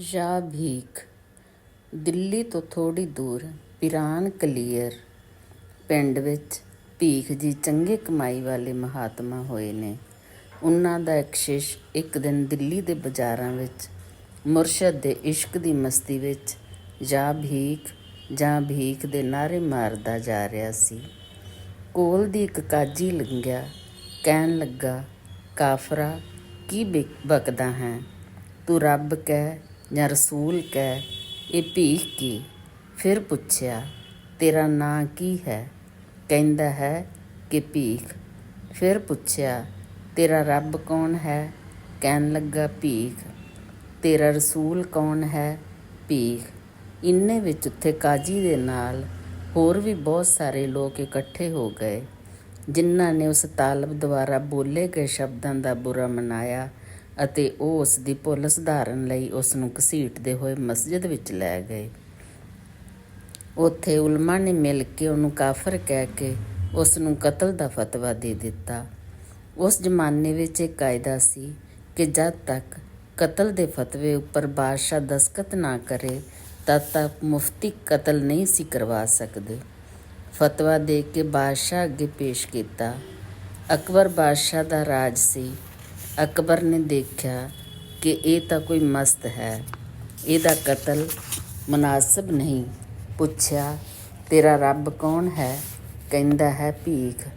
ਜਾਂ ਭੀਖ। ਦਿੱਲੀ ਤੋਂ ਥੋੜ੍ਹੀ ਦੂਰ ਪਿਰਾਨ ਕਲੀਅਰ। ਪਿੰਡ ਵਿੱਚ ਭੀਖ ਜੀ ਚੰਗੇ ਕਮਾਈ ਵਾਲੇ ਮਹਾਤਮਾ ਹੋਏ ਨੇ। ਉਹਨਾਂ ਦਾ ਇੱਕ ਸ਼ਿਸ਼ ਇੱਕ ਦਿਨ ਦਿੱਲੀ ਦੇ ਬਾਜ਼ਾਰਾਂ ਵਿੱਚ, ਮੁਰਸ਼ਦ ਦੇ ਇਸ਼ਕ ਦੀ ਮਸਤੀ ਵਿੱਚ ਜਾਂ ਭੀਖ ਜਾਂ ਭੀਖ ਦੇ ਨਾਅਰੇ ਮਾਰਦਾ ਜਾ ਰਿਹਾ ਸੀ। ਕੋਲ ਦੀ ਇੱਕ ਕਾਜੀ ਲੰਘਿਆ, ਕਹਿਣ ਲੱਗਾ, ਕਾਫਰਾ, ਕੀ ਬਕਦਾ ਹੈ? ਤੂੰ ਰੱਬ ਕਹਿ ਜਾਂ ਰਸੂਲ ਕਹਿ, ਇਹ ਭੀਖ ਕੀ? ਫਿਰ ਪੁੱਛਿਆ, ਤੇਰਾ ਨਾਂ ਕੀ ਹੈ? ਕਹਿੰਦਾ ਹੈ ਕਿ ਭੀਖ। ਫਿਰ ਪੁੱਛਿਆ, ਤੇਰਾ ਰੱਬ ਕੌਣ ਹੈ? ਕਹਿਣ ਲੱਗਾ, ਭੀਖ। ਤੇਰਾ ਰਸੂਲ ਕੌਣ ਹੈ? ਭੀਖ। ਇੰਨੇ ਵਿੱਚ ਉੱਥੇ ਕਾਜੀ ਦੇ ਨਾਲ ਹੋਰ ਵੀ ਬਹੁਤ ਸਾਰੇ ਲੋਕ ਇਕੱਠੇ ਹੋ ਗਏ, ਜਿਨ੍ਹਾਂ ਨੇ ਉਸ ਤਾਲਬ ਦੁਆਰਾ ਬੋਲੇ ਗਏ ਸ਼ਬਦਾਂ ਦਾ ਬੁਰਾ ਮਨਾਇਆ ਅਤੇ ਉਹ ਉਸ ਦੀ ਭੁੱਲ ਸੁਧਾਰਨ ਲਈ ਉਸ ਨੂੰ ਘਸੀਟਦੇ ਹੋਏ ਮਸਜਿਦ ਵਿੱਚ ਲੈ ਗਏ। ਉੱਥੇ ਉਲਮਾ ਨੇ ਮਿਲ ਕੇ ਉਹਨੂੰ ਕਾਫਰ ਕਹਿ ਕੇ ਉਸ ਨੂੰ ਕਤਲ ਦਾ ਫਤਵਾ ਦੇ ਦਿੱਤਾ। ਉਸ ਜ਼ਮਾਨੇ ਵਿੱਚ ਇੱਕ ਕਾਇਦਾ ਸੀ ਕਿ ਜਦ ਤੱਕ ਕਤਲ ਦੇ ਫਤਵੇ ਉੱਪਰ ਬਾਦਸ਼ਾਹ ਦਸਖਤ ਨਾ ਕਰੇ, ਤਦ ਤੱਕ ਮੁਫਤੀ ਕਤਲ ਨਹੀਂ ਸੀ ਕਰਵਾ ਸਕਦੇ। ਫਤਵਾ ਦੇ ਕੇ ਬਾਦਸ਼ਾਹ ਅੱਗੇ ਪੇਸ਼ ਕੀਤਾ। ਅਕਬਰ ਬਾਦਸ਼ਾਹ ਦਾ ਰਾਜ ਸੀ। ਅਕਬਰ ਨੇ ਦੇਖਿਆ ਕਿ ਇਹ ਤਾਂ ਕੋਈ ਮਸਤ ਹੈ। ਇਹਦਾ ਕਤਲ ਮੁਨਾਸਬ ਨਹੀਂ। ਪੁੱਛਿਆ, ਤੇਰਾ ਰੱਬ ਕੌਣ ਹੈ? ਕਹਿੰਦਾ ਹੈ, ਭੀਖ।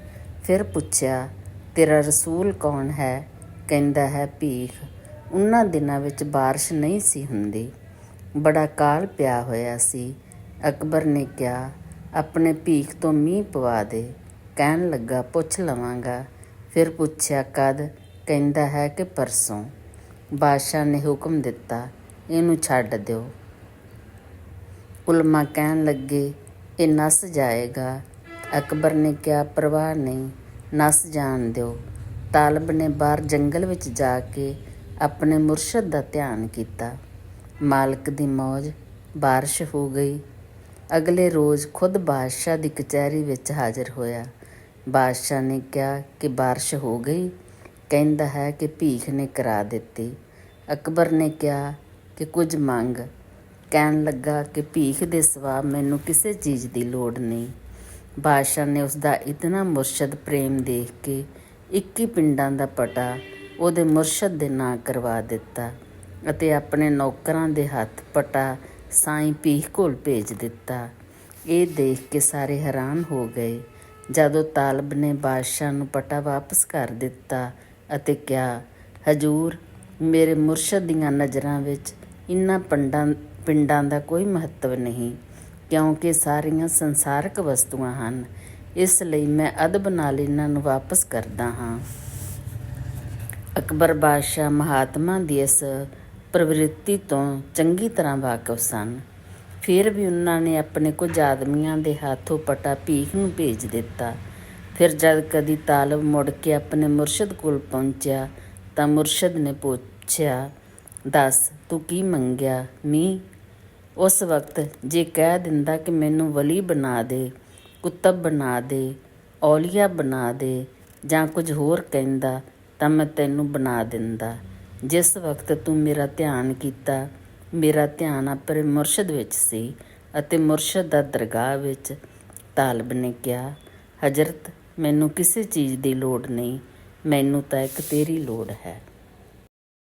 ਫਿਰ ਪੁੱਛਿਆ, ਤੇਰਾ ਰਸੂਲ ਕੌਣ ਹੈ? ਕਹਿੰਦਾ ਹੈ, ਭੀਖ। ਉਹਨਾਂ ਦਿਨਾਂ ਵਿੱਚ ਬਾਰਿਸ਼ ਨਹੀਂ ਸੀ ਹੁੰਦੀ। ਬੜਾ ਕਾਲ ਪਿਆ ਹੋਇਆ ਸੀ। ਅਕਬਰ ਨੇ ਕਿਹਾ, ਆਪਣੇ ਭੀਖ ਤੋਂ ਮੀਂਹ ਪਵਾ ਦੇ। ਕਹਿਣ ਲੱਗਾ, ਪੁੱਛ ਲਵਾਂਗਾ। ਫਿਰ ਪੁੱਛਿਆ, ਕਦ? ਕਹਿੰਦਾ ਹੈ ਕਿ ਪਰਸੋਂ ਬਾਦਸ਼ਾਹ ਨੇ ਹੁਕਮ ਦਿੱਤਾ, ਇਹਨੂੰ ਛੱਡ ਦਿਓ। ਉਲਮਾ ਕਹਿਣ ਲੱਗੇ, ਇਹ ਨਸ ਜਾਏਗਾ। ਅਕਬਰ ਨੇ ਕਿਹਾ, ਪਰਵਾਹ ਨਹੀਂ, ਨਸ ਜਾਣ ਦਿਓ। ਤਾਲਬ ਨੇ ਬਾਹਰ ਜੰਗਲ ਵਿੱਚ ਜਾ ਕੇ ਆਪਣੇ ਮੁਰਸ਼ਦ ਦਾ ਧਿਆਨ ਕੀਤਾ। ਮਾਲਕ ਦੀ ਮੌਜ, ਬਾਰਿਸ਼ ਹੋ ਗਈ। ਅਗਲੇ ਰੋਜ਼ ਖੁਦ ਬਾਦਸ਼ਾਹ ਦੀ ਕਚਹਿਰੀ ਵਿੱਚ ਹਾਜ਼ਰ ਹੋਇਆ। ਬਾਦਸ਼ਾਹ ਨੇ ਕਿਹਾ ਕਿ ਬਾਰਿਸ਼ ਹੋ ਗਈ ਕਹਿੰਦਾ ਹੈ ਕਿ ਭੀਖ ਨੇ ਕਰਾ ਦਿੱਤੀ। ਅਕਬਰ ਨੇ ਕਿਹਾ ਕਿ ਕੁਝ ਮੰਗ। ਕਹਿਣ ਲੱਗਾ ਕਿ ਭੀਖ ਦੇ ਸਿਵਾ ਮੈਨੂੰ ਕਿਸੇ ਚੀਜ਼ ਦੀ ਲੋੜ ਨਹੀਂ। ਬਾਦਸ਼ਾਹ ਨੇ ਉਸ ਦਾ ਇਤਨਾ ਮੁਰਸ਼ਦ ਪ੍ਰੇਮ ਦੇਖ ਕੇ 21 ਪਿੰਡਾਂ ਦਾ ਪਟਾ ਉਹਦੇ ਮੁਰਸ਼ਦ ਦੇ ਨਾਂ ਕਰਵਾ ਦਿੱਤਾ ਅਤੇ ਆਪਣੇ ਨੌਕਰਾਂ ਦੇ ਹੱਥ ਪਟਾ ਸਾਈਂ ਭੀਖ ਕੋਲ ਭੇਜ ਦਿੱਤਾ। ਇਹ ਦੇਖ ਕੇ ਸਾਰੇ ਹੈਰਾਨ ਹੋ ਗਏ। ਜਦੋਂ ਤਾਲਬ ਨੇ ਬਾਦਸ਼ਾਹ ਨੂੰ ਪਟਾ ਵਾਪਸ ਕਰ ਦਿੱਤਾ ਅਤੇ ਕਿਹਾ, ਹਜੂਰ, ਮੇਰੇ ਮੁਰਸ਼ਦ ਦੀਆਂ ਨਜ਼ਰਾਂ ਵਿੱਚ ਇਨ੍ਹਾਂ ਪਿੰਡਾਂ ਪਿੰਡਾਂ ਦਾ ਕੋਈ ਮਹੱਤਵ ਨਹੀਂ, ਕਿਉਂਕਿ ਸਾਰੀਆਂ ਸੰਸਾਰਕ ਵਸਤੂਆਂ ਹਨ। ਇਸ ਲਈ ਮੈਂ ਅਦਬ ਨਾਲ ਇਹਨਾਂ ਨੂੰ ਵਾਪਸ ਕਰਦਾ ਹਾਂ। ਅਕਬਰ ਬਾਦਸ਼ਾਹ ਮਹਾਤਮਾ ਦੀ ਇਸ ਪ੍ਰਵਿਰਤੀ ਤੋਂ ਚੰਗੀ ਤਰ੍ਹਾਂ ਵਾਕਫ ਸਨ। ਫਿਰ ਵੀ ਉਹਨਾਂ ਨੇ ਆਪਣੇ ਕੁਝ ਆਦਮੀਆਂ ਦੇ ਹੱਥੋਂ ਪਟਾ ਭੀਖ ਨੂੰ ਭੇਜ ਦਿੱਤਾ। ਫਿਰ ਜਦ ਕਦੀ ਤਾਲਬ ਮੁੜ ਕੇ ਆਪਣੇ ਮੁਰਸ਼ਦ ਕੋਲ ਪਹੁੰਚਿਆ ਤਾਂ ਮੁਰਸ਼ਦ ਨੇ ਪੁੱਛਿਆ, ਦੱਸ, ਤੂੰ ਕੀ ਮੰਗਿਆ ਮੀ ਉਸ ਵਕਤ ਜੇ ਕਹਿ ਦਿੰਦਾ ਕਿ ਮੈਨੂੰ ਵਲੀ ਬਣਾ ਦੇ, ਕੁਤਬ ਬਣਾ ਦੇ, ਔਲੀਆ ਬਣਾ ਦੇ ਜਾਂ ਕੁਝ ਹੋਰ ਕਹਿੰਦਾ ਤਾਂ ਮੈਂ ਤੈਨੂੰ ਬਣਾ ਦਿੰਦਾ। ਜਿਸ ਵਕਤ ਤੂੰ ਮੇਰਾ ਧਿਆਨ ਕੀਤਾ, ਮੇਰਾ ਧਿਆਨ ਆਪਣੇ ਮੁਰਸ਼ਦ ਵਿੱਚ ਸੀ ਅਤੇ ਮੁਰਸ਼ਦ ਦਾ ਦਰਗਾਹ ਵਿੱਚ ਤਾਲਬ ਨੇ ਕਿਹਾ, ਹਜ਼ਰਤ ਮੈਨੂੰ ਕਿਸੇ ਚੀਜ਼ ਦੀ ਲੋੜ ਨਹੀਂ। ਮੈਨੂੰ ਤਾਂ ਇੱਕ ਤੇਰੀ ਲੋੜ ਹੈ।